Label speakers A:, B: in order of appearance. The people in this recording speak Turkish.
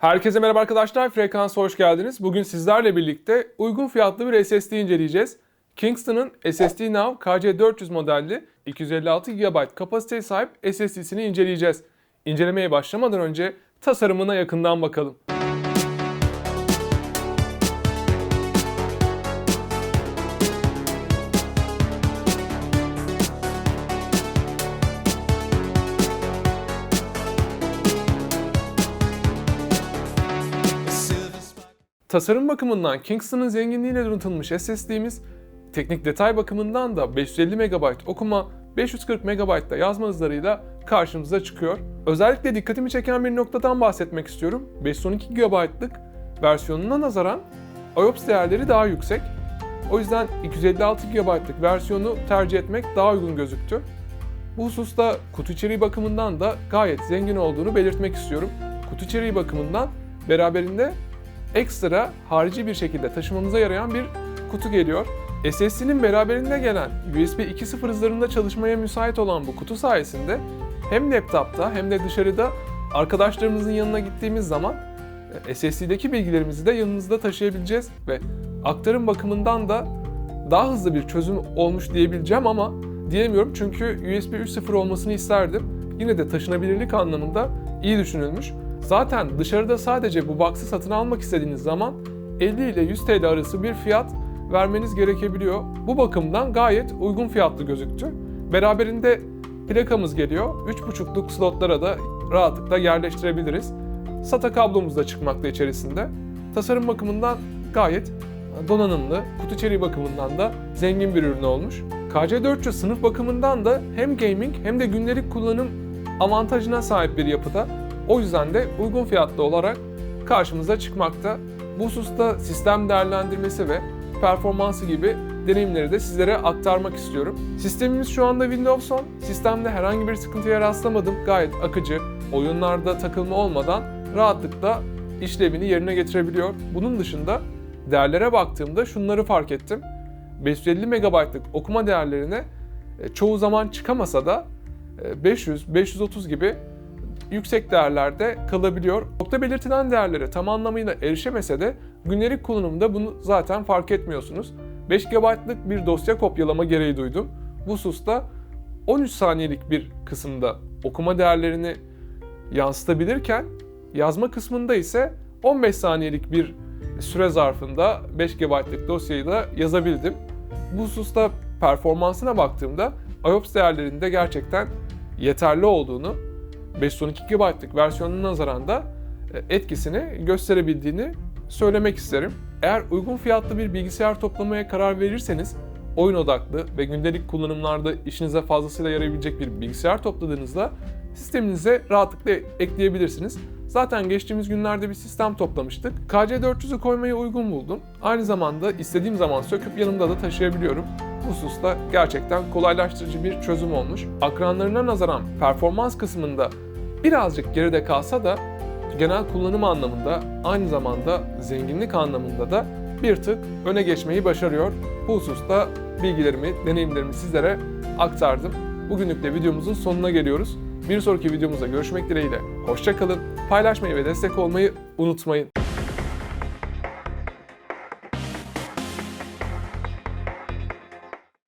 A: Herkese merhaba arkadaşlar, Frekansa hoş geldiniz. Bugün sizlerle birlikte uygun fiyatlı bir SSD inceleyeceğiz. Kingston'ın SSD Now KC400 modelli 256 GB kapasiteye sahip SSD'sini inceleyeceğiz. İncelemeye başlamadan önce tasarımına yakından bakalım. Tasarım bakımından Kingston'ın zenginliğiyle donatılmış SSD'miz, teknik detay bakımından da 550 MB okuma, 540 MB da yazma hızlarıyla karşımıza çıkıyor. Özellikle dikkatimi çeken bir noktadan bahsetmek istiyorum. 512 GB'lık versiyonuna nazaran IOPS değerleri daha yüksek. O yüzden 256 GB'lık versiyonu tercih etmek daha uygun gözüktü. Bu hususta kutu içeriği bakımından da gayet zengin olduğunu belirtmek istiyorum. Kutu içeriği bakımından beraberinde ekstra harici bir şekilde taşımamıza yarayan bir kutu geliyor. SSD'nin beraberinde gelen USB 2.0 hızlarında çalışmaya müsait olan bu kutu sayesinde hem laptopta hem de dışarıda arkadaşlarımızın yanına gittiğimiz zaman e, SSD'deki bilgilerimizi de yanımızda taşıyabileceğiz ve aktarım bakımından da daha hızlı bir çözüm olmuş diyebileceğim ama diyemiyorum çünkü USB 3.0 olmasını isterdim. Yine de taşınabilirlik anlamında iyi düşünülmüş. Zaten dışarıda sadece bu box'ı satın almak istediğiniz zaman 50 ile 100 TL arası bir fiyat vermeniz gerekebiliyor. Bu bakımdan gayet uygun fiyatlı gözüktü. Beraberinde plakamız geliyor. 3.5'luk slotlara da rahatlıkla yerleştirebiliriz. SATA kablomuz da çıkmakta içerisinde. Tasarım bakımından gayet donanımlı, kutu içeriği bakımından da zengin bir ürün olmuş. KC400 sınıf bakımından da hem gaming hem de gündelik kullanım avantajına sahip bir yapıda. O yüzden de uygun fiyatlı olarak karşımıza çıkmakta. Bu hususta sistem değerlendirmesi ve performansı gibi deneyimleri de sizlere aktarmak istiyorum. Sistemimiz şu anda Windows 10. Sistemde herhangi bir sıkıntıya rastlamadım. Gayet akıcı, oyunlarda takılma olmadan rahatlıkla işlevini yerine getirebiliyor. Bunun dışında değerlere baktığımda şunları fark ettim. 550 MB'lık okuma değerlerine e, çoğu zaman çıkamasa da 500-530 gibi yüksek değerlerde kalabiliyor. Nokta belirtilen değerlere tam anlamıyla erişemese de günlük kullanımda bunu zaten fark etmiyorsunuz. 5 GB'lık bir dosya kopyalama gereği duydum. Bu hususta 13 saniyelik bir kısımda okuma değerlerini yansıtabilirken yazma kısmında ise 15 saniyelik bir süre zarfında 5 GB'lık dosyayı da yazabildim. Bu hususta performansına baktığımda IOPS değerlerinde gerçekten yeterli olduğunu 512 GB'lık versiyonuna nazaran da e, etkisini gösterebildiğini söylemek isterim. Eğer uygun fiyatlı bir bilgisayar toplamaya karar verirseniz oyun odaklı ve gündelik kullanımlarda işinize fazlasıyla yarayabilecek bir bilgisayar topladığınızda sisteminize rahatlıkla ekleyebilirsiniz. Zaten geçtiğimiz günlerde bir sistem toplamıştık. KC400'ü koymaya uygun buldum. Aynı zamanda istediğim zaman söküp yanımda da taşıyabiliyorum. Hususta gerçekten kolaylaştırıcı bir çözüm olmuş. Akranlarına nazaran performans kısmında birazcık geride kalsa da genel kullanım anlamında aynı zamanda zenginlik anlamında da bir tık öne geçmeyi başarıyor. Bu hususta bilgilerimi, deneyimlerimi sizlere aktardım. Bugünlük de videomuzun sonuna geliyoruz. Bir sonraki videomuzda görüşmek dileğiyle. Hoşçakalın. Paylaşmayı ve destek olmayı unutmayın.